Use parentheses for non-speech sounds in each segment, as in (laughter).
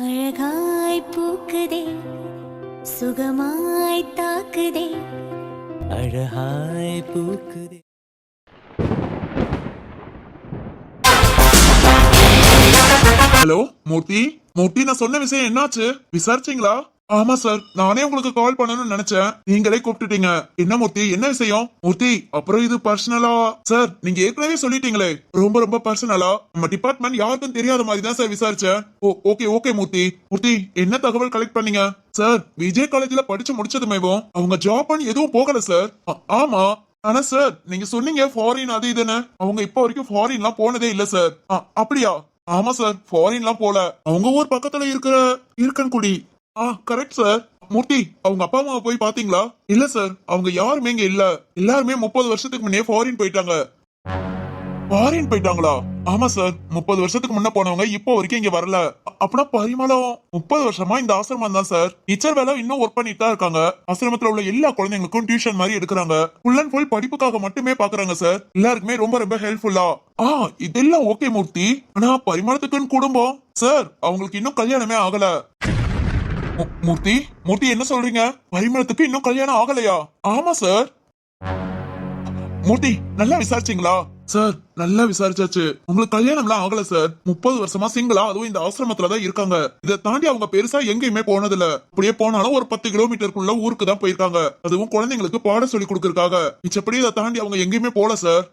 அழகாய் பூக்குதே சுகமாய் தாக்குதே. அழகாய் பூக்குதே. ஹலோ மூர்த்தி? மூர்த்தி நான் சொன்ன விஷயம் என்னாச்சு? விசாரிச்சீங்களா? ஆமா சார் நானே உங்களுக்கு கால் பண்ணணும்னு நினைச்சேன். நீங்களே கூப்பிட்டுட்டீங்க. என்ன மூர்த்தி? என்ன விஷயம்? மூர்த்தி அப்புறம் இது பர்சனலா சார் நீங்க ஏற்கனவே சொல்லிட்டீங்களே. ரொம்ப ரொம்ப பர்சனலா நம்ம டிபார்ட்மெண்ட் யாருக்கும் தெரியாத மாதிரி தான் சார் விசாரிச்சேன். ஓ ஓகே ஓகே மூர்த்தி. மூர்த்தி என்ன தகவல் கலெக்ட் பண்ணீங்க? சார் விஜய் காலேஜ்ல படிச்சு முடிச்சதுமேவும் அவங்க ஜாப் பண்ணி எதுவும் போகல சார் ஆமா. ஆனா சார் நீங்க சொன்னீங்க ஃபாரின் அது இதுன்னு. அவங்க இப்ப வரைக்கும் ஃபாரின்லாம் போனதே இல்ல சார் ஆ, அப்படியா? ஆமா சார் ஃபாரின்லாம் போல. அவங்க ஊர் பக்கத்துல இருக்கிற இருக்கன்குடி. ஆ கரெக்ட் சார் மூர்த்தி அவங்க அப்பா அம்மாவை போய் பாத்தீங்களா? இல்ல சார் அவங்க யாருமே இங்க இல்ல. எல்லாருமே முப்பது வருஷத்துக்கு முன்னே ஃபாரின் போயிட்டாங்க. ஃபாரின் போயிட்டாங்களா? ஆமா சார் முப்பது வருஷத்துக்கு முன்ன போனவங்க இப்போ வரைக்கும் இங்க வரல. அப்படின்னா பரிமளம். முப்பது வருஷமா இந்த ஆசிரமம் தான் சார் டீச்சர் வேலை இன்னும் ஒர்க் பண்ணிட்டு தான் இருக்காங்க. ஆசிரமத்துல உள்ள எல்லா குழந்தைங்களுக்கும் டியூஷன் மாதிரி எடுக்கிறாங்க. ஃபுல் அண்ட் ஃபுல் படிப்புக்காக மட்டுமே பாக்குறாங்க சார் எல்லாருக்குமே ரொம்ப ரொம்ப ஹெல்ப்ஃபுல்லா ஆ. இதெல்லாம் ஓகே மூர்த்தி. ஆனா பரிமளத்துக்குன்னு குடும்பம் சார் அவங்களுக்கு இன்னும் கல்யாணமே ஆகல. மூர்த்தி மூர்த்தி என்ன சொல்றீங்க? பரிமளத்துக்கு இன்னும் கல்யாணம் ஆகலையா? ஆமா சார் மூர்த்தி நல்லா விசாரிச்சீங்களா? சார் நல்லா விசாரிச்சாச்சு. உங்களுக்கு கல்யாணம்லாம் ஆகல சார் முப்பது வருஷமா சிங்கிளா அதுவும் இந்த ஆசிரமத்துல தான் இருக்காங்க. இதை தாண்டி அவங்க பெருசா எங்கேயுமே போனதில்ல. அப்படியே போனாலும் ஒரு பத்து கிலோமீட்டருக்குள்ள ஊருக்கு தான் போயிருக்காங்க. அதுவும் குழந்தைங்களுக்கு பாடம் சொல்லி கொடுக்கறதுக்காக. மிச்சப்படி இதை தாண்டி அவங்க எங்கேயுமே போல சார்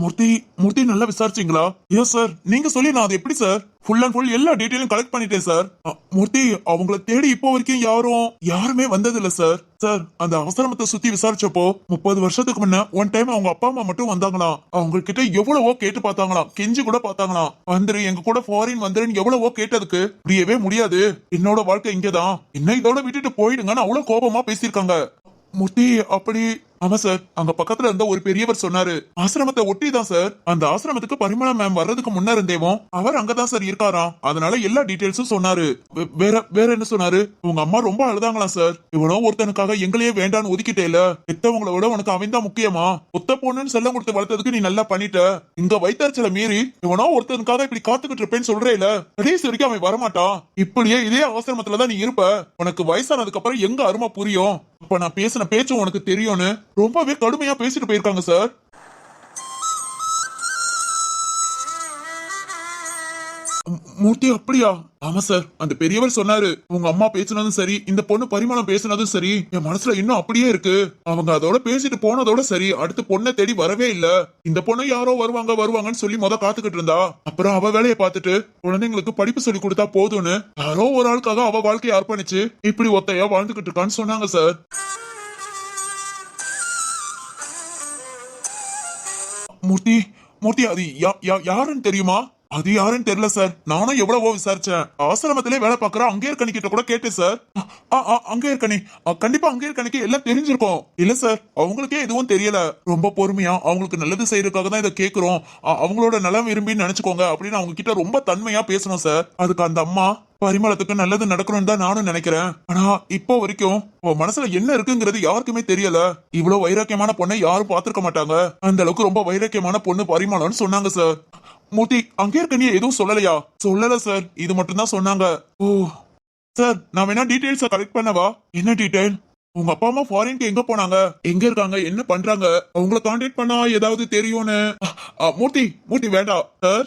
மூர்த்தி மூர்த்தி நல்லா விசாரிச்சீங்களா? எஸ் சார் நீங்க சொல்லி நான் அது எப்படி சார் ஃபுல் அண்ட் ஃபுல் எல்லா டீட்டெயிலும் கலெக்ட் பண்ணிட்டேன் சார் மூர்த்தி அவங்கள தேடி இப்போ வரைக்கும் யாரும் யாருமே வந்ததில்ல சார் சார் அந்த அவசரமத்தை சுத்தி விசாரிச்சப்போ முப்பது வருஷத்துக்கு முன்ன ஒன் டைம் அவங்க அப்பா அம்மா மட்டும் வந்தாங்களாம். அவங்க கிட்ட எவ்வளவோ கேட்டு பார்த்தாங்களாம். கெஞ்சி கூட பார்த்தாங்களாம். வந்துரு எங்க கூட ஃபாரின் வந்துருன்னு எவ்வளவோ கேட்டதுக்கு முடியவே முடியாது. என்னோட வாழ்க்கை இங்கதான். என்ன இதோட விட்டுட்டு போயிடுங்கன்னு அவ்வளவு கோபமா பேசியிருக்காங்க. மூர்த்தி அப்படி ஆமா சார் அங்க பக்கத்துல இருந்த ஒரு பெரியவர் சொன்னாரு. ஆசிரமத்தை ஒட்டி தான் சார் அந்த ஆசிரமத்துக்கு பரிமள மேம் வர்றதுக்கு முன்ன இருந்தேவும் அவர் அங்கதான் சார் இருக்காராம். அதனால எல்லா டீடைல்ஸும் சொன்னாரு. வே- வேற வேற என்ன சொன்னாரு? உங்க அம்மா ரொம்ப அழுதாங்களாம் சார் இவனோ ஒருத்தனுக்காக எங்களையே வேண்டான்னு ஒதுக்கிட்டேல. பெத்தவங்கள விட உனக்கு அவன் தான் முக்கியமா? ஒத்த பொண்ணுன்னு செல்லம் கொடுத்து வளர்த்ததுக்கு நீ நல்லா பண்ணிட்ட. இங்க வைத்தறிச்சல மீறி இவனோ ஒருத்தனுக்காக இப்படி காத்துக்கிட்டு இருப்பேன்னு சொல்றேல. கடைசி வரைக்கும் அவன் வரமாட்டான். இப்படியே இதே அவசரமத்துல தான் நீ இருப்ப. உனக்கு வயசானதுக்கு அப்புறம் எங்க அருமை புரியும்? அப்ப நான் பேசின பேச்சு உனக்கு தெரியும்னு ரொம்பவே கடுமையா பேசிட்டு போயிருக்காங்க சார் மூர்த்தி அப்படியா? ஆமா சார் அந்த பெரியவர் சொன்னாரு. உங்க அம்மா பேசினதும் சரி இந்த பொண்ணு பரிமாணம் பேசினதும் சரி என் மனசுல இன்னும் அப்படியே இருக்கு. அவங்க அதோட பேசிட்டு போனதோட சரி அடுத்து பொண்ணை தேடி வரவே இல்ல. இந்த பொண்ணு யாரோ வருவாங்க வருவாங்கன்னு சொல்லி முத காத்துக்கிட்டு இருந்தா. அப்புறம் அவ வேலையை பார்த்துட்டு குழந்தைங்களுக்கு படிப்பு சொல்லி கொடுத்தா போதும்னு யாரோ ஒரு ஆளுக்காக அவ வாழ்க்கையை அர்ப்பணிச்சு இப்படி ஒத்தையா வாழ்ந்துகிட்டு இருக்கான்னு சொன்னாங்க சார் மூர்த்தி மூர்த்தி அது யா- யா- யாருன்னு தெரியுமா? அது யாருன்னு தெரியல சார். நானும் எவ்வளவோ விசாரிச்சேன். ஆசிரமத்திலே வேலை பார்க்கற அங்கேயர் கிட்ட கூட கேட்டேன் சார். ஆ, ஆ, அங்கேயர் ஆ, கண்டிப்பா அங்கேயர் கணிக்கு எல்லாம் தெரிஞ்சிருக்கோம். இல்ல சார். அவங்களுக்கே எதுவும் தெரியல. ரொம்ப பொறுமையா அவங்களுக்கு நல்லது செய்யறதுக்காக தான் இதை கேக்குறோம் அவங்களோட நலம் விரும்பின்னு நினைச்சுக்கோங்க அப்படின்னு அவங்க கிட்ட ரொம்ப தன்மையா பேசணும் சார். அதுக்கு அந்த அம்மா பரிமளத்துக்கு நல்லது நடக்கணும்னு தான் நானும் நினைக்கிறேன். ஆனா இப்போ வரைக்கும் உன் மனசுல என்ன இருக்குங்கிறது யாருக்குமே தெரியல. இவ்வளவு வைராக்கியமான பொண்ணை யாரும் பார்த்திருக்க மாட்டாங்க. அந்த அளவுக்கு ரொம்ப வைராக்கியமான பொண்ணு பரிமளம்னு சொன்னாங்க சார். மூர்த்தி அங்கே இருக்க நீ எதுவும் சொல்லலையா? சொல்லல சார் இது மட்டும் தான் சொன்னாங்க. ஓ சார் நான் வேணா டீடைல்ஸ கலெக்ட் பண்ணவா? என்ன டீடைல் உங்க அப்பா அம்மா ஃபாரின்க்கு எங்க போனாங்க? எங்க இருக்காங்க? என்ன பண்றாங்க? அவங்கள கான்டாக்ட் பண்ணா ஏதாவது தெரியும்னு. மூர்த்தி மூர்த்தி வேண்டாம் சார்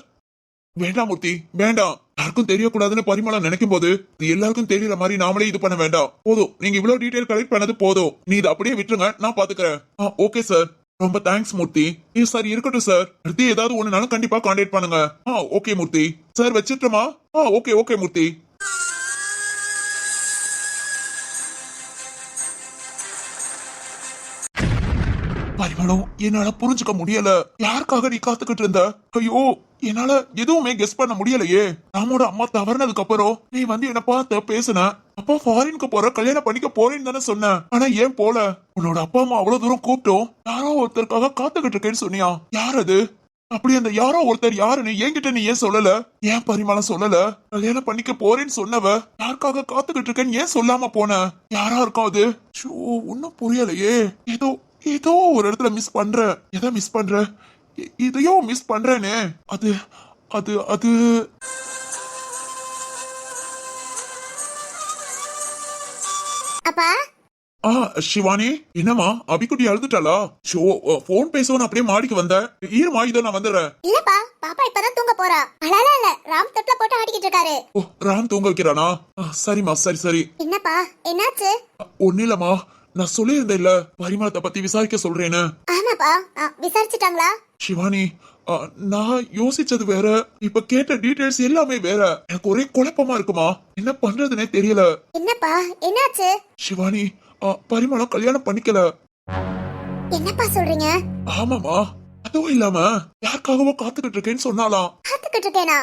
வேண்டாம் மூர்த்தி வேண்டாம். யாருக்கும் தெரியக்கூடாதுன்னு பரிமளம் நினைக்கும் போது இது எல்லாருக்கும் தெரியற மாதிரி நாமளே இது பண்ண வேண்டாம். போதும். நீங்க இவ்வளவு டீடைல் கலெக்ட் பண்ணது போதும். நீ இதை அப்படியே விட்டுருங்க. நான் பாத்துக்கிறேன். ஆ ஓகே சார் ரொம்ப தேங்க்ஸ் மூர்த்தி. ஏ சார் இருக்கட்டும் சார் அடுத்து ஏதாவது ஒண்ணுனாலும் கண்டிப்பா காண்டாக்ட் பண்ணுங்க. ஆ ஓகே மூர்த்தி. சார் வச்சிட்டுமா? ஆ ஓகே ஓகே மூர்த்தி. பரிமளம் என்னால புரிஞ்சுக்க முடியல. யாருக்காக நீ காத்துக்கிட்டு இருந்த? ஐயோ என்னால எதுவுமே கெஸ் பண்ண முடியலையே. ராமோட அம்மா தவறுனதுக்கு அப்புறம் நீ வந்து என்ன பார்த்த பேசுன. அப்பா ஃபாரினுக்கு போற கல்யாணம் பண்ணிக்க போறேன்னு தானே சொன்ன. ஆனா ஏன் போல? உன்னோட அப்பா அம்மா அவ்வளவு தூரம் கூப்பிட்டோம். யாரோ ஒருத்தருக்காக காத்துக்கிட்டு இருக்கேன்னு சொன்னியா? யார் அது? அப்படி அந்த யாரோ ஒருத்தர் யாருன்னு என்கிட்ட நீ ஏன் சொல்லல? ஏன் பரிமாணம் சொல்லல? கல்யாணம் பண்ணிக்க போறேன்னு சொன்னவ யாருக்காக காத்துக்கிட்டு இருக்கேன்னு ஏன் சொல்லாம போன? யாரா இருக்கும் அது? ஷோ ஒன்னும் புரியலையே. ஏதோ ஏதோ ஒரு இடத்துல மிஸ் பண்ற. எதை மிஸ் பண்ற? இ- இதையோ மிஸ் பண்றேனே. அது அது அது. அப்பா? ஆ சிவானி என்னம்மா? அபிக்குட்டி அழுதுட்டாளா? ஷோ போன் பேசவும் அப்படியே மாடிக்கு வந்த. ஈரமா இதோ நான் வந்துடுறேன். இல்லப்பா பாப்பா இப்பதான் தூங்க போறா. அழலா இல்ல ராம் தொட்டில போட்டு ஆடிக்கிட்டு இருக்காரு. ஓ ராம் தூங்க வைக்கிறானா? சரிம்மா சரி சரி. என்னப்பா என்னாச்சு? ஒன்னும் இல்லம்மா நான் சொல்லியிருந்தேன் இல்ல பரிமளத்தை பத்தி விசாரிக்க சொல்றேன்னு. ஆ, விசாரிச்சுட்டாங்களா? சிவானி நான் யோசிச்சது வேற. இப்ப கேட்ட டீடைல்ஸ் எல்லாமே வேற. எனக்கு ஒரே குழப்பமா இருக்குமா? என்ன பண்றதுனே தெரியல. என்னப்பா என்னாச்சு? சிவானி பரிமளம் கல்யாணம் பண்ணிக்கல. என்னப்பா சொல்றீங்க? ஆமாமா அதுவும் இல்லாம யாருக்காகவோ காத்துக்கிட்டு இருக்கேன்னு சொன்னாலாம் காத்துக்கிட்டு இருக்கேனா?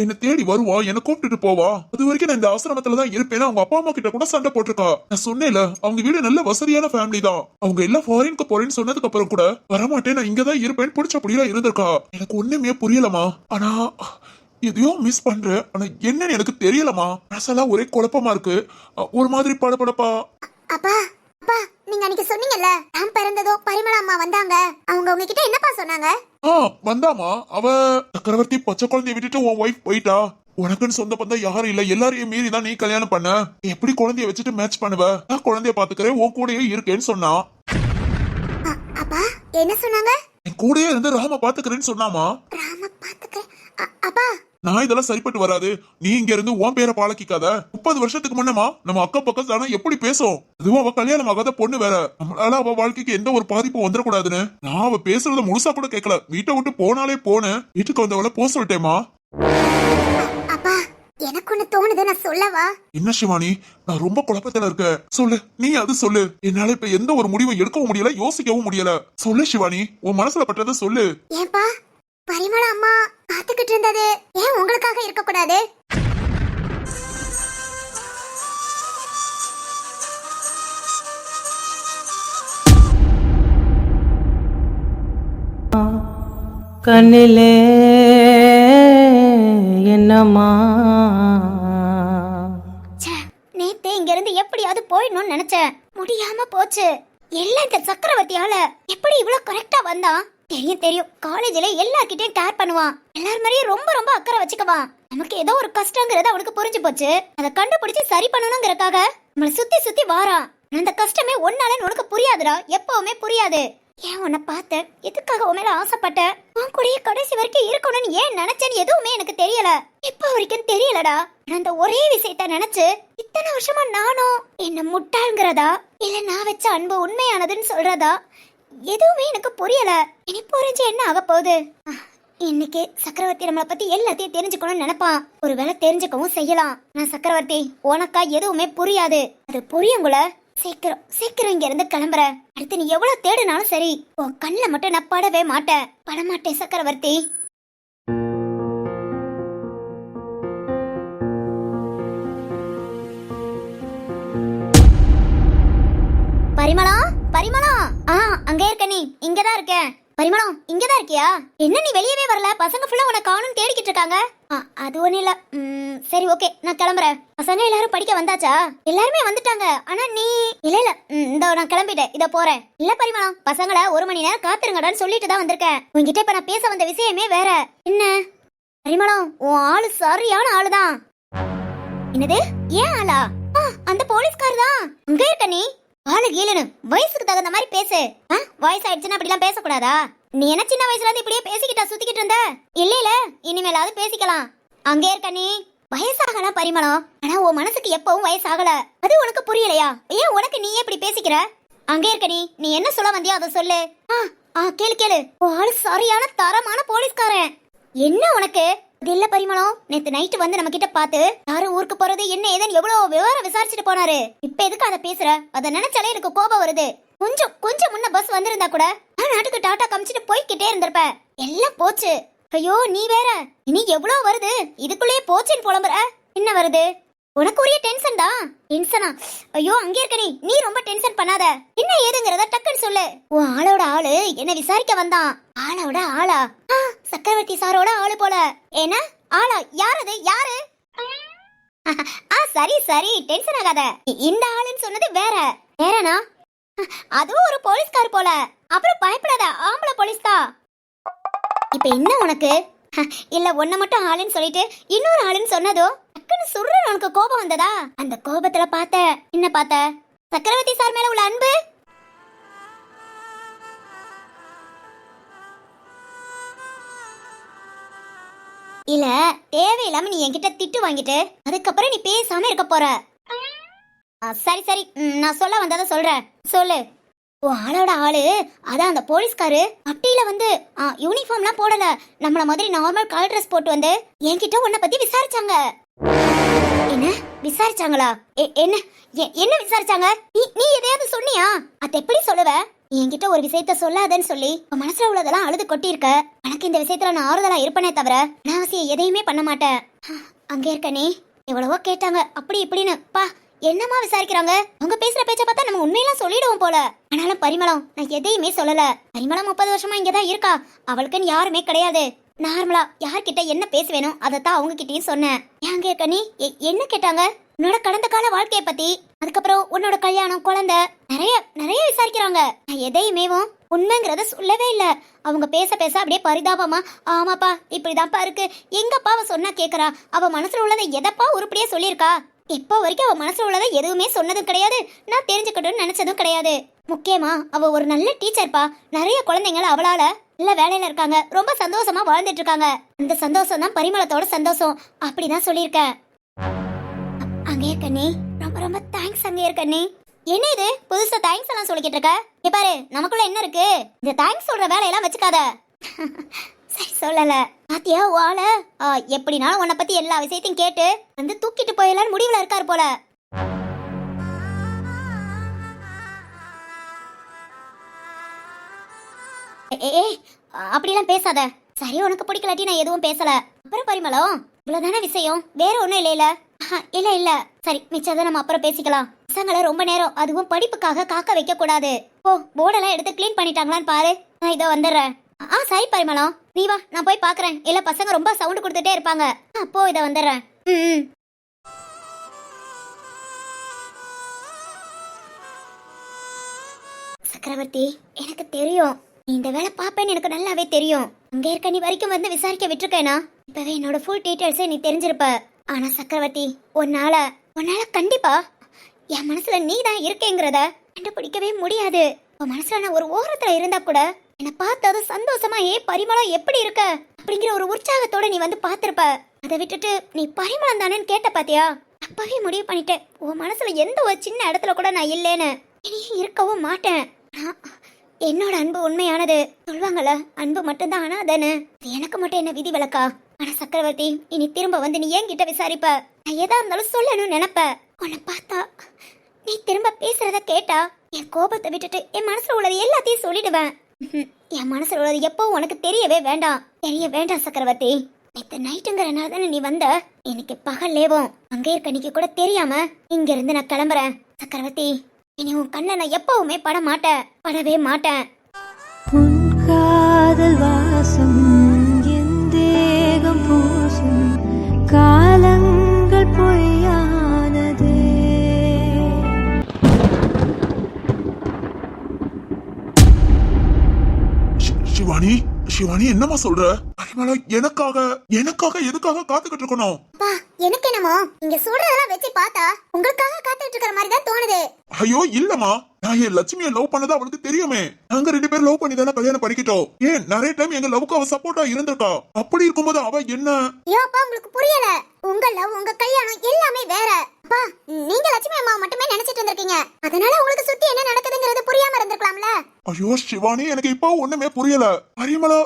என்னை தேடி வருவா என்ன கூப்பிட்டுட்டு போவா. அது வரைக்கும் நான் இந்த ஆசிரமத்துல தான் இருப்பேன் அவங்க அப்பா அம்மா கிட்ட கூட சண்டை போட்டிருக்கா. நான் சொன்னேன்ல அவங்க வீடு நல்ல வசதியான ஃபேமிலி தான். அவங்க எல்லாம் ஃபாரினுக்கு போறேன்னு சொன்னதுக்கு அப்புறம் கூட வரமாட்டேன் நான் இங்கதான் இருப்பேன் பிடிச்ச புரியல இருந்திருக்கா. எனக்கு ஒண்ணுமே புரியலமா ஆனா எதையோ மிஸ் பண்றேன். ஆனா என்னன்னு எனக்கு தெரியலமா மனசெல்லாம் ஒரே குழப்பமா இருக்கு. ஒரு மாதிரி படபடப்பா. அப்பா அப்பா நீங்க அன்னைக்கு சொன்னீங்கல்ல ராம் பிறந்ததும் பரிமள அம்மா வந்தாங்க. அவங்க உங்ககிட்ட என்னப்பா சொன்னாங்க? ஆ வந்தாமா அவ சக்கரவர்த்தி பச்சை குழந்தைய விட்டுட்டு உன் ஒய்ஃப் போயிட்டா. உனக்குன்னு சொந்த பந்தம் யாரும் இல்ல. எல்லாரையும் மீறி தான் நீ கல்யாணம் பண்ண. எப்படி குழந்தைய வச்சுட்டு மேட்ச் பண்ணுவ? நான் குழந்தைய பாத்துக்கிறேன் உன் கூடயே இருக்கேன்னு சொன்னா. அப்பா என்ன சொன்னாங்க? என் கூடயே இருந்து ராம பாத்துக்கிறேன்னு சொன்னாமா? ராம பாத்துக்க அ- அப்பா நான் இதெல்லாம் சரிப்பட்டு வராது. நீ இங்க இருந்து உன் பேரை பாலக்கிக்காத முப்பது வருஷத்துக்கு முன்னமா நம்ம அக்கம் பக்கம் தானே எப்படி பேசும் அதுவும் அவ கல்யாணம் ஆகாத பொண்ணு வேற. நம்மளால அவ வாழ்க்கைக்கு எந்த ஒரு பாதிப்பும் வந்துடக்கூடாதுன்னு. நான் அவ பேசுறத முழுசா கூட கேட்கல வீட்டை விட்டு போனாலே போனேன். வீட்டுக்கு வந்தவள போக சொல்லிட்டேமா அப்பா எனக்கு ஒண்ணு தோணுது நான் சொல்லவா? என்ன சிவானி? நான் ரொம்ப குழப்பத்துல இருக்கேன். சொல்லு. நீ அது சொல்லு. என்னால இப்ப எந்த ஒரு முடிவும் எடுக்கவும் முடியல யோசிக்கவும் முடியல. சொல்லு சிவானி. உன் மனசுல பட்டதை சொல்லு. ஏன்பா பரிமள அம்மா காத்துக்கிட்டு இருந்தது ஏன் உங்களுக்காக இருக்க கூடாது கண்ணிலே என்னம்மா? நேத்து இங்க இருந்து எப்படியாவது போயிடணும்னு நினைச்சேன். முடியாம போச்சு. எல்லாம் இந்த சக்கரவர்த்தியால எப்படி இவ்வளவு கரெக்டா வந்தான்? தெரியும் தெரியும். காலேஜ்ல எல்லார்கிட்டயும் கேர் பண்ணுவான். எல்லார் மாதிரியும் ரொம்ப ரொம்ப அக்கறை வச்சுக்குவான். நமக்கு ஏதோ ஒரு கஷ்டங்கிறது அவனுக்கு புரிஞ்சு போச்சு. அதை கண்டுபிடிச்சு சரி பண்ணணுங்கிறதுக்காக நம்மள சுத்தி சுத்தி வாரான். அந்த கஷ்டமே ஒன்னால உனக்கு புரியாதுடா. எப்பவுமே புரியாது. ஏன் உன்னை பார்த்தேன் எதுக்காக உன் மேல ஆசைப்பட்டேன் உன் கூடயே கடைசி வரைக்கும் இருக்கணும்னு ஏன் நினைச்சேன்னு எதுவுமே எனக்கு தெரியல. இப்ப வரைக்கும் தெரியலடா. அந்த ஒரே விஷயத்த நினைச்சு இத்தனை வருஷமா நானும் என்ன முட்டாள்ங்கிறதா? இல்ல நான் வச்ச அன்பு உண்மையானதுன்னு சொல்றதா? எதுவுமே எனக்கு புரியல. இனி புரிஞ்சு என்ன ஆக போகுது? இன்னைக்கு சக்கரவர்த்தி நம்மளை பத்தி எல்லாத்தையும் தெரிஞ்சுக்கணும்னு நினைப்பான். ஒருவேளை தெரிஞ்சுக்கவும் செய்யலாம். நான் சக்கரவர்த்தி உனக்கா எதுவுமே புரியாது. அது புரியுங்கள சீக்கிரம் சீக்கிரம் இங்க இருந்து கிளம்புற. அடுத்து நீ எவ்வளவு தேடினாலும் சரி உன் கண்ணுல மட்டும் நான் படவே மாட்டேன். படமாட்டேன் சக்கரவர்த்தி. பரிமளா? பரிமளம். ஆ அங்கே இருக்க நீ. இங்கதான் இருக்கேன் பரிமளம் இங்கதான் இருக்கியா? என்ன நீ வெளியவே வரல? பசங்க ஃபுல்லா உன காணும் தேடிக்கிட்டு இருக்காங்க. ஆ, அது ஒண்ணு இல்ல. ம், சரி ஓகே. நான் கிளம்புறேன். பசங்க எல்லாரும் படிக்க வந்தாச்சா? எல்லாருமே வந்துட்டாங்க. ஆனா நீ இல்ல இல்ல. ம், இதோ நான் கிளம்பிட்டேன். இத போறேன். இல்ல பரிமளம். பசங்கள ஒரு மணி நேரம் காத்துருங்கடான்னு சொல்லிட்டு தான் வந்திருக்கேன். உங்ககிட்ட இப்ப நான் பேச வந்த விஷயமே வேற. என்ன? பரிமளம் உன் ஆளு சரியான ஆளுதான் என்னது? ஏன் ஆளா? ஆ, அந்த போலீஸ்கார் தான். அங்க இருக்க நீ. ஆளு கீழனு வயசுக்கு தகுந்த மாதிரி பேசு. ஆ, வயசு ஆயிடுச்சுன்னா அப்படிலாம் பேசக்கூடாதா? நீ என்ன சின்ன வயசுல இருந்து இப்படியே பேசிக்கிட்டா சுத்திக்கிட்டு இருந்த? இல்ல இல்ல. இனிமேலாவது பேசிக்கலாம். அங்கே இருக்க நீ. வயசாகலாம் பரிமளம். ஆனா உன் மனசுக்கு எப்பவும் வயசாகல. அது உனக்கு புரியலையா? ஏன் உனக்கு நீயே இப்படி பேசிக்கிற? அங்கே இருக்க நீ. நீ என்ன சொல்ல வந்தியோ அதை சொல்லு. ஆ ஆ கேளு கேளு. உன் ஆளு சரியான தரமான போலீஸ்காரன். என்ன உனக்கு? இது பரிமளம். நேத்து நைட்டு வந்து நம்ம கிட்ட பார்த்து யாரும் ஊருக்கு போறது என்ன ஏதுன்னு எவ்வளவு விவரம் விசாரிச்சுட்டு போனாரு. இப்ப எதுக்கு அதை பேசுற? அதை நினைச்சாலே எனக்கு கோபம் வருது. கொஞ்சம் கொஞ்சம் முன்ன பஸ் வந்திருந்தா கூட நான் நாட்டுக்கு டாட்டா காமிச்சிட்டு போய்கிட்டே இருந்திருப்ப. எல்லாம் போச்சு. ஐயோ நீ வேற. இனி எவ்வளவு வருது? இதுக்குள்ளேயே போச்சுன்னு புலம்புற. என்ன வருது? உனக்கு உரிய டென்ஷன் தான் டென்ஷனா ஐயோ அங்கே இருக்க நீ. நீ ரொம்ப டென்ஷன் பண்ணாத. என்ன ஏதுங்கிறத டக்குன்னு சொல்லு. உன் ஆளோட ஆளு என்ன விசாரிக்க வந்தான். ஆளோட ஆளா? ஆ, சக்கரவர்த்தி சாரோட ஆளு போல. என்ன? ஆளா? யார் அது? யாரு? ஆ சரி சரி. டென்ஷன் ஆகாத. இந்த ஆளுன்னு சொன்னது வேற. வேறனா அதுவும் ஒரு போலீஸ்கார் போல. அப்புறம் பயப்படாத. ஆம்பளை போலீஸ் தான் இப்போ என்ன உனக்கு? இல்ல ஒன்ன மட்டும் ஆளுன்னு சொல்லிட்டு இன்னொரு ஆளுன்னு சொன்னதோ? டக்குன்னு சுருன்னு உனக்கு கோபம் வந்ததா? அந்த கோபத்துல பார்த்த என்ன பார்த்த? சக்கரவர்த்தி சார் மேல உள்ள அன்பு? இல்ல தேவையில்லாம நீ என்கிட்ட திட்டு வாங்கிட்டு அதுக்கப்புறம் நீ பேசாம இருக்க போற. ஆ, சரி சரி. ம், நான் சொல்ல வந்ததை சொல்றேன். சொல்லு. உன் ஆளோட ஆளு அதான் அந்த போலீஸ்காரு. அட்டியில வந்து ஆ, யூனிஃபார்ம்லாம் போடல. நம்மள மாதிரி நார்மல் கலர் ட்ரெஸ் போட்டு வந்து என்கிட்ட உன்னை பத்தி விசாரிச்சாங்க. என்ன? விசாரிச்சாங்களா? என்ன? எ- என்ன விசாரிச்சாங்க? நீ நீ எதையாவது சொன்னியா? அத எப்படி சொல்லுவ? என்கிட்ட ஒரு விஷயத்த சொல்லாதன்னு சொல்லி உன் மனசுல உள்ளதெல்லாம் அழுது கொட்டியிருக்க. எனக்கு இந்த விஷயத்துல நான் ஆறுதலா இருப்பனே தவிர நான் அவசியம் எதையுமே பண்ண மாட்டேன். அங்கே இருக்க நீ. எவ்வளவோ கேட்டாங்க. அப்படி இப்படின்னு. பா என்னமா விசாரிக்கிறாங்க? அவங்க பேசுற பேச்ச பார்த்தா நம்ம உண்மையெல்லாம் சொல்லிடுவோம் போல. ஆனாலும் பரிமளம் நான் எதையுமே சொல்லல. பரிமளம் முப்பது வருஷமா இங்கதான் இருக்கா. அவளுக்குன்னு யாருமே கிடையாது. நார்மலா யார்கிட்ட என்ன பேச வேணும் அதைத்தான் அவங்க கிட்டயும் சொன்னேன். ஏங்க இருக்க நீ எ- என்ன கேட்டாங்க? உன்னோட கடந்த கால வாழ்க்கைய பத்தி அதுக்கப்புறம் உன்னோட கல்யாணம் குழந்தை நிறைய நிறைய விசாரிக்கிறாங்க. நான் எதையுமேவும் உண்மைங்கிறத சொல்லவே இல்ல. அவங்க பேச பேச அப்படியே பரிதாபமா ஆமாப்பா இப்படிதான்ப்பா இருக்கு. எங்கப்பா அவ சொன்னா கேக்குறா? அவ மனசுல உள்ளதை எதப்பா உருப்படியா சொல்லியிருக்கா? இப்போ வரைக்கும் அவ மனசுல உள்ளதை எதுவுமே சொன்னதும் கிடையாது. நான் தெரிஞ்சுக்கட்டும்னு நினைச்சதும் கிடையாது. முக்கியமா அவ ஒரு நல்ல டீச்சர்ப்பா நிறைய குழந்தைங்கள அவளால நல்ல வேலையில இருக்காங்க. ரொம்ப சந்தோஷமா வாழ்ந்துட்டு இருக்காங்க. அந்த சந்தோஷம் தான் பரிமளத்தோட சந்தோஷம். அப்படிதான் சொல்லியிருக்கேன். அங்கே இருக்கண்ணே ரொம்ப ரொம்ப தேங்க்ஸ் அங்கே இருக்கண்ணே என்ன இது? புதுசா தேங்க்ஸ் எல்லாம் சொல்லிக்கிட்டு இருக்க? இங்க பாரு நமக்குள்ள என்ன இருக்கு? இந்த தேங்க்ஸ் சொல்ற வேலையெல்லாம் வச்சுக்காத. சரி சொல்லல. பாத்தியா வாழ எப்படினாலும் உன்னை பத்தி எல்லா விஷயத்தையும் கேட்டு வந்து தூக்கிட்டு போயிடலான்னு முடிவுல இருக்காரு போல. ஏ- ஏ ஏய், அப்படிலாம் பேசாத. சரி உனக்கு பிடிக்கலாட்டி நான் எதுவும் பேசல. அப்புறம் பரிமளம் இவ்வளவுதானே விஷயம்? வேற ஒண்ணும் இல்லையில ஆஹா, இல்ல இல்ல. சரி மிச்சத்தை நம்ம அப்புறம் பேசிக்கலாம். பசங்களை ரொம்ப நேரம் அதுவும் படிப்புக்காக காக்க வைக்க கூடாது ஓ போர்டெல்லாம் எடுத்து க்ளீன் பண்ணிட்டாங்களான்னு பாரு. நான் இதோ வந்துடுறேன். ஆ சரி பரிமளம். நீ வா நான் போய் பாக்குறேன். இல்ல பசங்க ரொம்ப சவுண்ட் கொடுத்துட்டே இருப்பாங்க. அப்போ போ இதை வந்துடுறேன். ம். சக்கரவர்த்தி எனக்கு தெரியும். இந்த வேலை பாப்பேன்னு எனக்கு நல்லாவே தெரியும். அங்க இருக்க நீ வரைக்கும் வந்து விசாரிக்க விட்டுருக்கேனா? இப்பவே என்னோட ஃபுல் டீட்டெயில்ஸே நீ தெரிஞ்சிருப்ப. ஆனா சக்கரவர்த்தி உன்னால உன்னால கண்டிப்பா என் மனசுல நீ தான் இருக்கேங்கிறத கண்டுபிடிக்கவே முடியாது. உன் மனசுல நான் ஒரு ஓரத்துல இருந்தா கூட என்னை பார்த்ததும் சந்தோஷமா ஏ பரிமளம் எப்படி இருக்க? அப்படிங்கிற ஒரு உற்சாகத்தோட நீ வந்து பார்த்திருப்ப. அதை விட்டுட்டு நீ பரிமளம் தானேன்னு கேட்ட பாத்தியா? அப்பவே முடிவு பண்ணிட்டேன். உன் மனசுல எந்த ஒரு சின்ன இடத்துல கூட நான் இல்லைன்னு. இனியும் இருக்கவும் மாட்டேன். ஆ- என்னோட அன்பு உண்மையானது. சொல்வாங்கல்ல அன்பு மட்டும்தான் ஆனா தானே எனக்கு மட்டும் என்ன விதி விலக்கா ஆனா சக்கரவர்த்தி இனி திரும்ப வந்து நீ என்கிட்ட விசாரிப்ப? நான் எதா இருந்தாலும் சொல்லணும்னு நினைப்ப. உன்னை பார்த்தா நீ திரும்ப பேசுறத கேட்டா என் கோபத்தை விட்டுட்டு என் மனசுல உள்ளது எல்லாத்தையும் சொல்லிடுவேன். என் மனசுல உள்ளது எப்போ உனக்கு தெரியவே வேண்டாம். தெரிய வேண்டாம் சக்கரவர்த்தி. நேத்து நைட்டுங்கிறனால தானே நீ வந்த? இன்னைக்கு பகல்லேவும் அங்கே இருக்க நீக்கு கூட தெரியாம இங்க இருந்து நான் கிளம்புறேன். சக்கரவர்த்தி இனி உன் கண்ணை நான் எப்பவுமே பட மாட்டேன் படவே மாட்டேன் உன் காதல் வாசம் என் தேகம் பூசும் காலங்கள் பொய்யானதே. சிவானி சிவானி என்னம்மா சொல்ற? பரிமளா எனக்காக எனக்காக எதுக்காக காத்துக்கிட்டு இருக்கணும் எனக்கு என்னமோ? இங்க சொல்றதெல்லாம் வச்சு பார்த்தா உங்களுக்காக காத்துட்டு இருக்கிற மாதிரி தான் தோணுது. ஐயோ இல்லம்மா. நான் என் லட்சுமியை லவ் பண்ணது அவளுக்கு தெரியுமே. நாங்க ரெண்டு பேரும் லவ் பண்ணி தானே கல்யாணம் பண்ணிக்கிட்டோம். ஏன் நிறைய டைம் எங்க லவ்க்கு அவ சப்போர்ட்டா இருந்திருக்கா? அப்படி இருக்கும்போது அவ என்ன? ஐயோ அப்பா உங்களுக்கு புரியல. உங்க லவ் உங்க கல்யாணம் எல்லாமே வேற. அப்பா நீங்க லட்சுமி அம்மா மட்டுமே நினைச்சிட்டு இருந்திருக்கீங்க. அதனால உங்களுக்கு சுத்தி என்ன நடக்குதுங்கிறது புரியாம இருந்திருக்கலாம்ல? ஐயோ சிவானி எனக்கு இப்போ ஒண்ணுமே புரியல. பரிமளா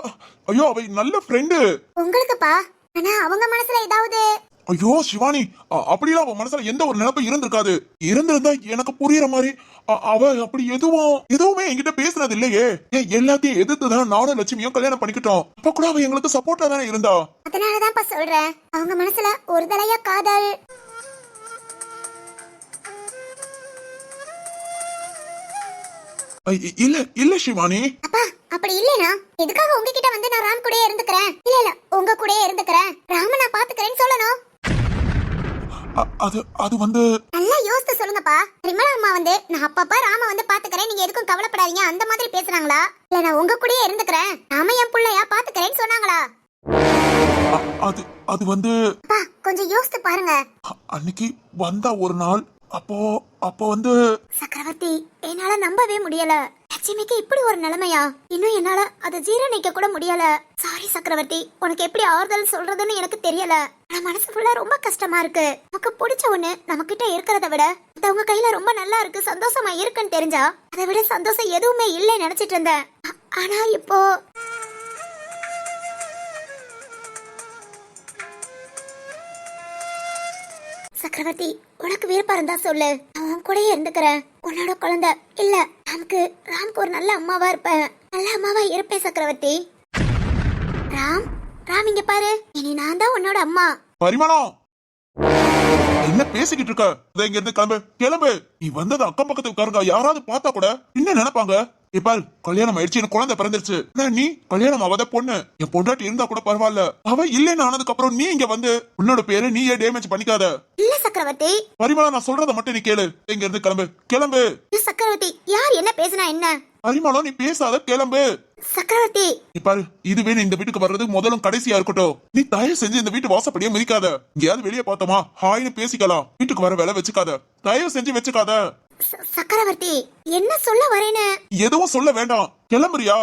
ஐயோ அவ நல்ல ஃப்ரெண்டு உங்களுக்குப்பா ஆனா அவங்க மனசுல ஏதாவது? ஐயோ சிவானி அப்படிலாம் அவ மனசுல எந்த ஒரு நினைப்பும் இருந்திருக்காது. இருந்திருந்தா எனக்கு புரியுற மாதிரி அவ அப்படி எதுவும் எதுவுமே என்கிட்ட பேசுனது இல்லையே. எல்லாத்தையும் எதிர்த்து தான் நானும் லட்சுமியும் கல்யாணம் பண்ணிக்கிட்டோம். அப்ப கூட அவ எங்களுக்கு சப்போர்ட்டா தானே இருந்தா? அதனாலதான்ப்பா சொல்றேன். அவங்க மனசுல ஒரு தலையா காதல். இல்ல இல்ல சிவானி. அப்பா அப்படி இல்லனா எதுக்காக உங்ககிட்ட வந்து நான் ராம் கூடயே இருந்துக்கிறேன்? இல்ல இல்ல உங்க கூடயே இருந்துக்கிறேன். ராம நான் பாத்துக்கிறேன்னு சொல்லணும். அது அது வந்து நல்லா யோசித்து சொல்லுங்கப்பா. ரிமலா அம்மா வந்து நான் அப்பப்ப ராம வந்து பாத்துக்கிறேன். நீங்க எதுக்கும் கவலைப்படாதீங்க. அந்த மாதிரி பேசுறாங்களா? இல்ல நான் உங்க கூடயே இருந்துக்கிறேன். ராம என் புள்ளையா பாத்துக்கிறேன்னு சொன்னாங்களா? அது அது வந்து அப்பா கொஞ்சம் யோசித்து பாருங்க. அன்னைக்கு வந்தா ஒரு நாள் அப்போ அப்போ வந்து சக்கரவர்த்தி என்னால நம்பவே முடியல. லட்சுமிக்கு இப்படி ஒரு நிலைமையா? இன்னும் என்னால அதை ஜீரணிக்க கூட முடியல. சாரி சக்கரவர்த்தி உனக்கு எப்படி ஆறுதல் சொல்றதுன்னு எனக்கு தெரியல. ஆனா மனசு ஃபுல்லா ரொம்ப கஷ்டமா இருக்கு. நமக்கு பிடிச்ச ஒண்ணு நம்ம கிட்ட இருக்கிறத விட மத்தவங்க கையில ரொம்ப நல்லா இருக்கு சந்தோஷமா இருக்குன்னு தெரிஞ்சா அதை விட சந்தோஷம் எதுவுமே இல்லைன்னு நினைச்சிட்டு இருந்தேன். ஆனா இப்போ சக்கரவர்த்தி உனக்கு விருப்பம் இருந்தா சொல்லு. அவன் கூடயே இருந்துக்கிறேன். உன்னோட குழந்தை இல்ல நமக்கு ராம்க்கு ஒரு நல்ல அம்மாவா இருப்பேன். நல்ல அம்மாவா இருப்பேன் சக்கரவர்த்தி. ராம் ராம் இங்க பாரு. இனி நான் தான் உன்னோட அம்மா. பரிமாணம் என்ன பேசிக்கிட்டு இருக்க? இங்க இருந்து கிளம்பு. கிளம்பு. நீ வந்தது அக்கம் பக்கத்து உட்காருங்க. யாராவது பார்த்தா கூட என்ன நினைப்பாங்க? இப்பால் கல்யாணம் ஆயிடுச்சு எனக்கு குழந்தை பிறந்துருச்சு. நீ? கல்யாணம் அவத பொண்ணு. என் பொண்டாட்டி இருந்தா கூட பரவாயில்ல. அவ இல்லைன்னு ஆனதுக்கு அப்புறம் நீ இங்க வந்து உன்னோட பேரு நீயே டேமேஜ் பண்ணிக்காத. இல்ல சக்கரவர்த்தி. பரிமளா நான் சொல்றத மட்டும் நீ கேளு. இங்க இருந்து கிளம்பு. கிளம்பு. சக்கரவர்த்தி யார் என்ன பேசினா என்ன? பரிமளம் நீ பேசாத கிளம்பு. சக்கரவர்த்தி. பாரு இதுவே நீ இந்த வீட்டுக்கு வர்றது முதலும் கடைசியா இருக்கட்டும். நீ தயவு செஞ்சு இந்த வீட்டு வாசப்படியே மிதிக்காத. எங்கேயாவது வெளியே பார்த்தோமா? ஹாய்னு பேசிக்கலாம். வீட்டுக்கு வர வேலை வச்சுக்காத. தயவு செஞ்சு வச்சுக்காத. சக்கரவர்த்தி என்ன சொல்ல வரேன்னு? எதுவும் சொல்ல வேண்டாம். கிளம்புறியா?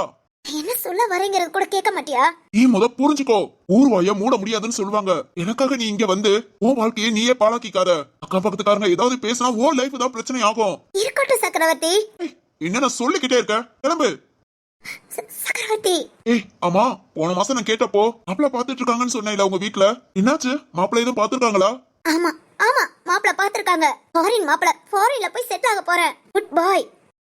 என்ன சொல்ல வரேங்கிறது கூட கேட்க மாட்டியா? நீ முத புரிஞ்சுக்கோ. ஊர்வாய மூட முடியாதுன்னு சொல்லுவாங்க. எனக்காக நீ இங்க வந்து உன் வாழ்க்கையை நீயே பாழாக்கிக்காத. அக்கம் பக்கத்துக்காரங்க ஏதாவது பேசினா உன் லைஃப் தான் பிரச்சனை ஆகும் இருக்கட்டும் சக்கரவர்த்தி. என்ன நான் சொல்லிக்கிட்டே இருக்க கிளம்பு. சக்கரவர்த்தி. ஏய் அம்மா போன மாசம் நான் கேட்டப்போ மாப்பிள்ள பாத்துட்டு இருக்காங்கன்னு சொன்னேன்ல உங்க வீட்ல. என்னாச்சு? மாப்பிள்ள எதுவும் பாத்துருக்காங்களா ஆமா ஆமா மாப்பிள பாத்திருக்காங்க ஃபாரின் மாப்பிள ஃபாரின்ல போய் செட் ஆக போறேன். குட் பாய்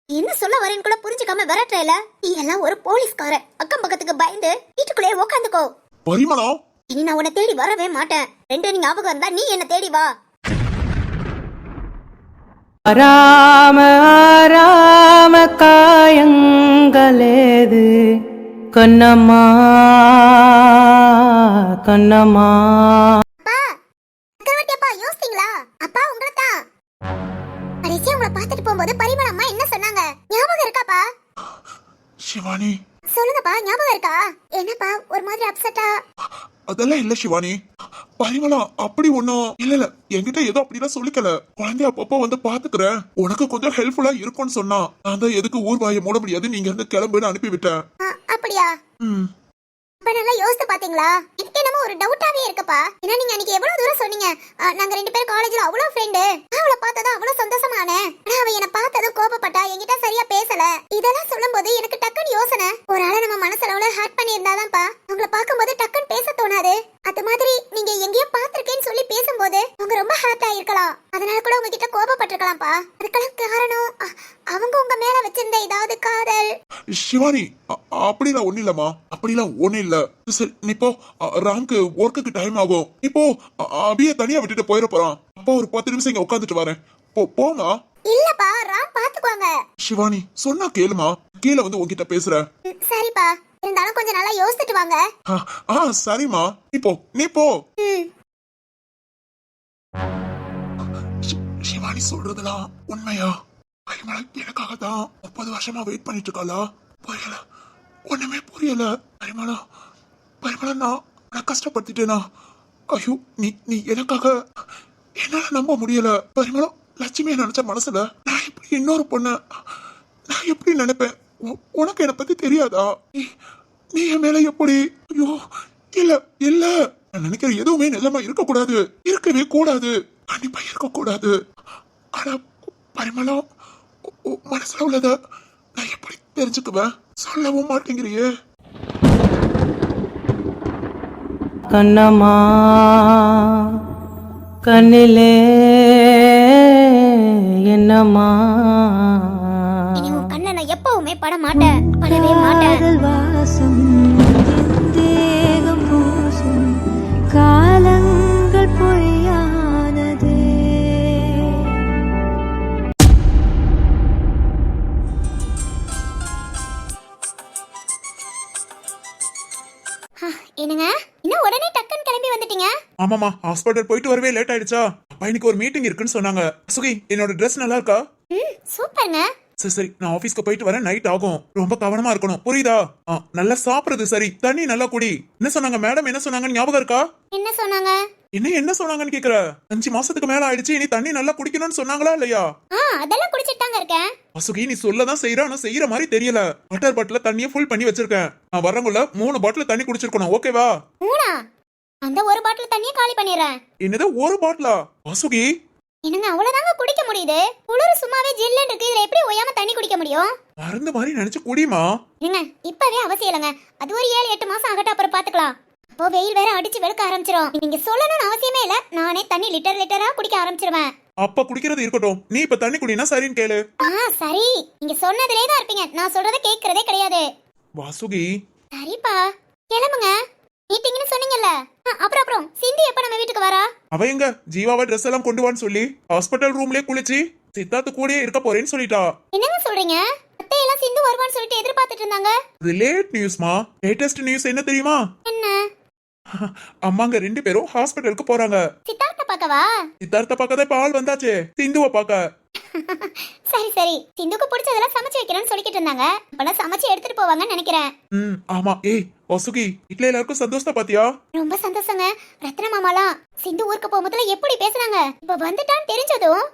என்ன சொல்ல வரேன்னு கூட புரிஞ்சுக்காம விரட்டுறல. நீ எல்லாம் ஒரு போலீஸ்கார அக்கம் பக்கத்துக்கு பயந்து வீட்டுக்குள்ளேயே உக்காந்துக்கோ. பரிமளம். இனி நான் உன்னை தேடி வரவே மாட்டேன். ரெண்டு நீ ஞாபகம் இருந்தா நீ என்ன தேடி வா. ஆராம ஆராம காயங்களேது. கண்ணம்மா கண்ணம்மா. சிவானி. சொல்லுங்கப்பா ஞாபகம் இருக்கா? என்னப்பா ஒரு மாதிரி அப்செட்டா? அதெல்லாம் இல்ல சிவானி. பரிமளம் அப்படி ஒண்ணும் இல்ல இல்ல. என்கிட்ட ஏதோ அப்படிலாம் சொல்லிக்கல. குழந்தைய அப்பப்போ வந்து பாத்துக்கிறேன். உனக்கு கொஞ்சம் ஹெல்ப்ஃபுல்லா இருக்கும்னு சொன்னா நான் தான் எதுக்கு ஊர் வாயை மூட முடியாது நீங்க இருந்து கிளம்புன்னு அனுப்பி விட்டேன் அப்படியா? ம். அப்ப நல்லா யோசித்து பாத்தீங்களா எனக்கு ஒரு டவுட்டாவே இருக்குப்பா. ஏன்னா நீங்க அன்னைக்கு எவ்வளவு தூரம் சொன்னீங்க? நாங்க ரெண்டு பேரும் காலேஜ்ல அவ்வளவு ஃப்ரெண்டு அவளை பார்த்ததும் அவ்வளவு சந்தோஷமானேன். ஆனா அவ என்ன பார்த்ததும் கோபப்பட்டா என்கிட்ட சரியா பேசல. இதெல்லாம் சொல்லும்போது எனக்கு டக்குன்னு யோசனை. ஒரு ஆளை நம்ம மனசளவுல ஹர்ட் பண்ணியிருந்தாதான்ப்பா. அவங்கள பார்க்கும்போது டக்குன்னு பேச தோணாது. அது மாதிரி நீங்க எங்கேயோ பாத்திருக்கேன்னு சொல்லி பேசும்போது அவங்க ரொம்ப ஹர்ட் ஆயிருக்கலாம். அதனால கூட உங்ககிட்ட கோபப்பட்டிருக்கலாம்ப்பா. அதுக்கெல்லாம் காரணம் அவங்க உங்க மேல வச்சிருந்த ஏதாவது காதல். சிவானி அப்படிலாம் ஒண்ணு இல்லம்மா. அப்படிலாம் ஒண்ணு இல்ல. சரி நீ போ. ராம்க்கு ஒர்க்குக்கு டைம் ஆகும். இப்போ அபிய தனியா விட்டுட்டு போயிட போறான். அப்பா ஒரு பத்து நிமிஷம் இங்க உட்காந்துட்டு வரேன். போ போமா இல்லப்பா ராம் பாத்துக்குவாங்க. சிவானி சொன்னா கேளுமா. கீழே வந்து உன்கிட்ட பேசுறேன் சரிப்பா. இருந்தாலும் கொஞ்சம் நல்லா யோசிச்சுட்டு வாங்க. ஆ, சரிம்மா. நீ போ. நீ போ. சிவானி சொல்றதெல்லாம் உண்மையா? பரிமளா எனக்காக தான் முப்பது வருஷமா வெயிட் பண்ணிட்டு இருக்காளா? புரியல. ஒண்ணுமே புரியல. பரிமளா பரிமளா நான் நான் கஷ்டப்படுத்திட்டேனா? ஐயோ நீ நீ எனக்காக என்னால நம்ப முடியல. பரிமளம் லட்சுமியை நினைச்ச மனசுல நான் எப்படி இன்னொரு பொண்ணு நான் எப்படி நினைப்பேன்? உ- உனக்கு என்னை பத்தி தெரியாதா? நீ நீ என் மேல எப்படி? ஐயோ இல்ல இல்ல. நான் நினைக்கிற எதுவுமே நிலைமை இருக்கக்கூடாது. இருக்கவே கூடாது. கண்டிப்பா இருக்கக்கூடாது. ஆனா பரிமளம் மனசில் உள்ளதை மனசுல உள்ளத நான் எப்படி தெரிஞ்சுக்குவேன்? சொல்லவும் மாட்டேங்கிறியே. கண்ணம்மா கண்ணிலே என்னம்மா? இனி உன் கண்ணை நான் எப்பவுமே பட மாட்டேன் படவே மாட்டேன் என்னங்க இன்னும் உடனே டக்குன்னு கிளம்பி வந்துட்டீங்க? ஆமாமா ஹாஸ்பிட்டல் போயிட்டு வரவே லேட் ஆயிடுச்சா? பையனுக்கு ஒரு மீட்டிங் இருக்குன்னு சொன்னாங்க. சுகி என்னோட Dress நல்லா இருக்கா? ம் சூப்பருங்க. சரி சரி நான் ஆபீஸ்க்கு போயிட்டு வரேன் நைட் ஆகும். ரொம்ப கவனமா இருக்கணும். புரியுதா? ஆ, நல்லா சாப்பிடுறது சரி. தண்ணி நல்லா குடி. என்ன சொன்னாங்க? மேடம் என்ன சொன்னாங்கன்னு ஞாபகம் இருக்கா? என்ன சொன்னாங்க? என்ன என்ன சொன்னாங்கன்னு கேக்குற? அஞ்சு மாசத்துக்கு மேல ஆயிடுச்சு இனி தண்ணி நல்லா குடிக்கணும்னு சொன்னாங்களா இல்லையா? அதெல்லாம் குடிச்சிட்டு தாங்க இருக்கேன். வசுகி நீ சொல்லதான் செய்யற ஆனா செய்யற மாதிரி தெரியல. வாட்டர் பாட்டில தண்ணியை ஃபுல் பண்ணி வச்சிருக்கேன். நான் வரங்குள்ள மூணு பாட்டில் தண்ணி குடிச்சிருக்கணும் ஓகேவா மூணா? அந்த ஒரு பாட்டில் தண்ணியை காலி பண்ணிடுறேன். என்னது ஒரு பாட்டிலா? வசுகி என்னங்க அவ்வளவுதாங்க குடிக்க முடியுது? குளிர் சும்மாவே ஜில்லுன்னு இருக்கு இதுல எப்படி ஒய்யாம தண்ணி குடிக்க முடியும்? மருந்து மாதிரி நினைச்சு குடிமா? ஏங்க இப்பவே அவசியம் இல்லைங்க. அது ஒரு ஏழு எட்டு மாசம் ஆகட்டும் அப்புறம் பாத்துக்கலாம். அப்போ வெயில் வேற அடிச்சு வெளுக்க ஆரம்பிச்சிரும். நீங்க சொல்லணும்னு அவசியமே இல்ல. நானே தண்ணி லிட்டர் லிட்டரா குடிக்க ஆரம்பிச்சிருவேன். அப்ப குடிக்கிறது இருக்கட்டும். நீ இப்ப தண்ணி குடினா சரின்னு கேளு. ஆ சரி. நீங்க சொன்னதுலே தான் இருப்பீங்க. நான் சொல்றத கேக்குறதே கிடையாது. வாசுகி. சரிப்பா. கிளம்புங்க. மீட்டிங்னு சொன்னீங்கல்ல. ஆ, அப்புறம் அப்புறம். சிந்தி எப்ப நம்ம வீட்டுக்கு வரா? அவ எங்க? ஜீவாவை ட்ரெஸ் எல்லாம் கொண்டு வான்னு சொல்லி. ஹாஸ்பிட்டல் ரூம்லயே குளிச்சு சித்தார்த்து கூடயே இருக்க போறேன்னு சொல்லிட்டா. என்னங்க சொல்றீங்க? அத்தையெல்லாம் சிந்து வருவான்னு சொல்லிட்டு எதிர்பார்த்துட்டு இருந்தாங்க. லேட் நியூஸ்மா லேட்டஸ்ட் நியூஸ் என்ன தெரியுமா? என்ன? அம்மாங்க ரெண்டு பேரும் ஹாஸ்பிட்டலுக்கு போறாங்க. சித்தார்த்த பார்க்கவா? சித்தார்த்த இப்ப ஆள் வந்தாச்சே. சிந்துவ பாக்க சரி சரி. சிந்துக்கு பிடிச்சதெல்லாம் சமைச்சு வைக்கிறேன்னு சொல்லிக்கிட்டு இருந்தாங்க. இப்பெல்லாம் சமைச்சு எடுத்துட்டு போவாங்கன்னு நினைக்கிறேன். ம் ஆமா. ஏய் வசுகி வீட்ல எல்லாருக்கும் சந்தோஷத்தை பாத்தியா ரொம்ப சந்தோஷங்க. ரத்ன மாமாலாம் சிந்து ஊருக்கு போகும்போதுல எப்படி பேசுறாங்க இப்ப வந்துட்டான்னு தெரிஞ்சதும்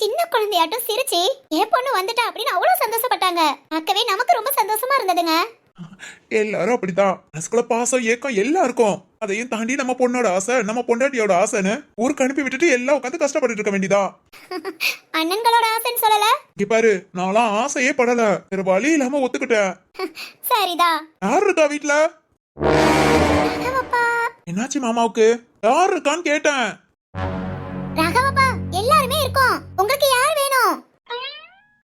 சின்ன குழந்தையாட்டம் சிரிச்சு என் பொண்ணு வந்துட்டா அப்படின்னு அவ்வளவு சந்தோஷப்பட்டாங்க. பார்க்கவே நமக்கு ரொம்ப சந்தோஷமா இருந்ததுங்க. எல்லாரும் அப்படிதான். மனசுக்குள்ள பாசம் ஏக்கம் எல்லாம் இருக்கும் அதையும் தாண்டி நம்ம பொண்ணோட ஆசை நம்ம பொண்டாட்டியோட ஆசைன்னு ஊருக்கு அனுப்பி விட்டுட்டு எல்லாம் உட்காந்து கஷ்டப்பட்டுட்டு இருக்க வேண்டியதா? (laughs) அண்ணன்களோட ஆசைன்னு சொல்லல? இங்க பாரு நான்லாம் ஆசையே படல. வேற வழி இல்லாம ஒத்துக்கிட்டேன். (laughs) சரிதா. யார் இருக்கா வீட்ல? என்னாச்சு மாமாவுக்கு? யார் இருக்கான்னு கேட்டேன். ராகவப்பா எல்லாருமே இருக்கோம். உங்களுக்கு யார் வேணும்?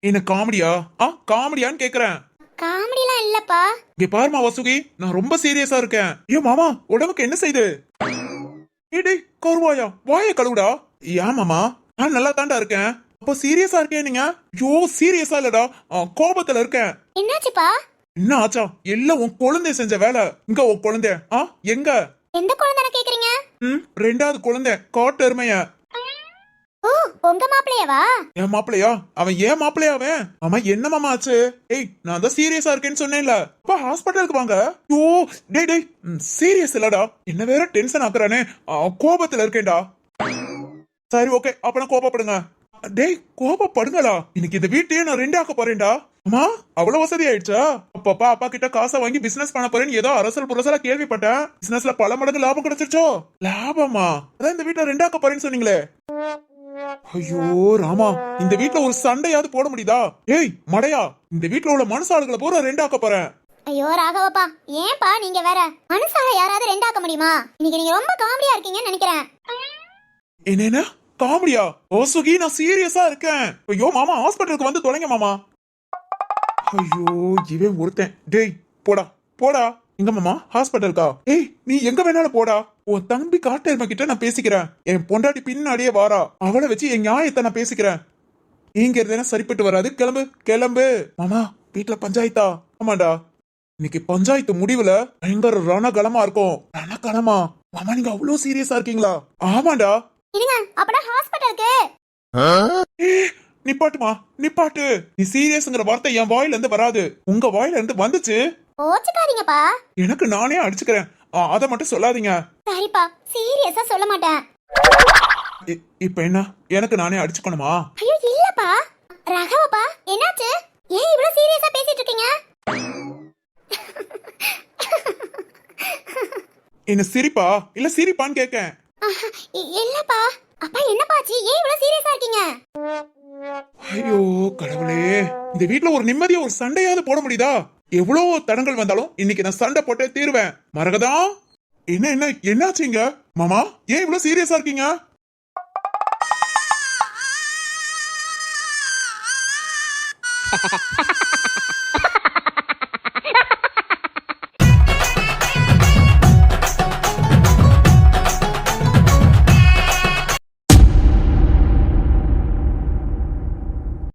என்ன காமெடியா? ஆ காமெடியான்னு கேக்குறேன். காமெடிலாம் இல்லப்பா இங்க பாருமா வசுகி நான் ரொம்ப சீரியஸா இருக்கேன். ஐயோ மாமா உடம்புக்கு என்ன செய்யுது ஏடே கருவாயா வாய கழுவுடா. ஏன் மாமா நான் நல்லா தாண்டா இருக்கேன். அப்போ சீரியஸா இருக்கேன் நீங்க? ஐயோ சீரியஸா இல்லடா. கோபத்துல இருக்கேன். என்னாச்சுப்பா? என்ன ஆச்சா? எல்லாம் உன் குழந்தை செஞ்ச வேலை. இங்க உன் குழந்தை. ஆ எங்க? எந்த குழந்தைன கேக்குறீங்க? ம் ரெண்டாவது குழந்தை காட்டு எருமைய உங்க மாப்பிள்ளையவா? என் மாப்பிளையா அவன் ஏன் மாப்பிளையா அவன்? அவன் என்ன மாமா ஆச்சு? ஏய் நான் தான் சீரியஸா இருக்கேன்னு சொன்னேன்ல. அப்பா ஹாஸ்பிட்டலுக்கு வாங்க. ஓ டேய் டேய் சீரியஸ் இல்லடா. என்ன வேற டென்ஷன் ஆக்குறானே. கோபத்துல இருக்கேன்டா. சரி ஓகே அப்பனா கோபப்படுங்க. டேய் கோபப்படுங்களா இன்னைக்கு இந்த வீட்டையே நான் ரெண்டு ஆக்க போறேன்டா. அம்மா அவ்வளவு வசதி ஆயிடுச்சா? அப்பப்பா அப்பா கிட்ட காசை வாங்கி பிசினஸ் பண்ண போறேன்னு ஏதோ அரசல் புரசலா கேள்விப்பட்டேன். பிசினஸ்ல பல மடங்கு லாபம் கிடைச்சிருச்சோ? லாபமா? அதான் இந்த வீட்டை ரெண்டாக்க போறேன்னு சொன்னீங்களே. ஐயோ ராமா இந்த வீட்ல ஒரு சண்டையாவது போட முடியுதா? ஏய் மடையா இந்த வீட்ல உள்ள மனுஷாளுகளை பூரா ரெண்டாக்க போறேன். ஐயோ ராகவப்பா ஏன்பா நீங்க வேற? மனுஷால யாராவது ரெண்டாக்க முடியுமா? இன்னைக்கு நீங்க ரொம்ப காமெடியா இருக்கீங்கன்னு நினைக்கிறேன். என்னென்ன? காமெடியா? ஓ சுகி நான் சீரியஸா இருக்கேன். ஐயோ மாமா ஹாஸ்பிட்டலுக்கு வந்து தொலைங்க மாமா. ஐயோ இவன் ஒருத்தன். டேய் போடா போடா. எங்க மாமா? ஹாஸ்பிட்டலுக்கா ஏய் நீ எங்க வேணாலும் போடா. உன் தம்பி காட்டெருமை கிட்ட நான் பேசிக்கிறேன். என் பொண்டாட்டி பின்னாடியே வாரா. அவளை வச்சு என் நியாயத்தை நான் பேசிக்கிறேன். நீங்க இருந்தேன்னா சரிப்பட்டு வராது? கிளம்பு கிளம்பு. மாமா வீட்ல பஞ்சாயத்தா? ஆமாடா. இன்னைக்கு பஞ்சாயத்து முடிவுல பயங்கர ரணகலமா இருக்கும். ரணகலமா. மாமா நீங்க அவ்வளவு சீரியஸா இருக்கீங்களா? ஆமாடா. அப்பனா ஹாஸ்பிட்டலுக்கு நிப்பாட்டுமா? நிப்பாட்டு. நீ சீரியஸ்ங்கிற வார்த்தை என் வாயில இருந்து வராது. உங்க வாயில இருந்து வந்துச்சு. ஓச்சுக்காதீங்கப்பா. எனக்கு நானே அடிச்சுக்கிறேன். அத மட்டும் சொல்லாதீங்க. சரிப்பா சீரியஸா சொல்ல மாட்டேன். இப்ப என்ன? எனக்கு நானே அடிச்சுக்கணுமா? ஐயோ இல்லப்பா. ராகவப்பா என்னாச்சு? ஏன் இவ்வளவு சீரியஸா பேசிட்டு இருக்கீங்க என்ன சிரிப்பா? இல்ல சிரிப்பான்னு கேக்கேன். இல்லப்பா. அப்பா என்னப்பாச்சு ஏன் இவ்வளவு சீரியஸா இருக்கீங்க? ஐயோ கடவுளே. இந்த வீட்ல ஒரு நிம்மதியா ஒரு சண்டையாவது போட முடியுதா? எவ்வளவு தடங்கள் வந்தாலும் இன்னைக்கு நான் சண்டை போட்டே தீருவேன். மரகதா என்ன என்ன என்னாச்சுங்க மாமா ஏன் இவ்வளவு சீரியஸா இருக்கீங்க?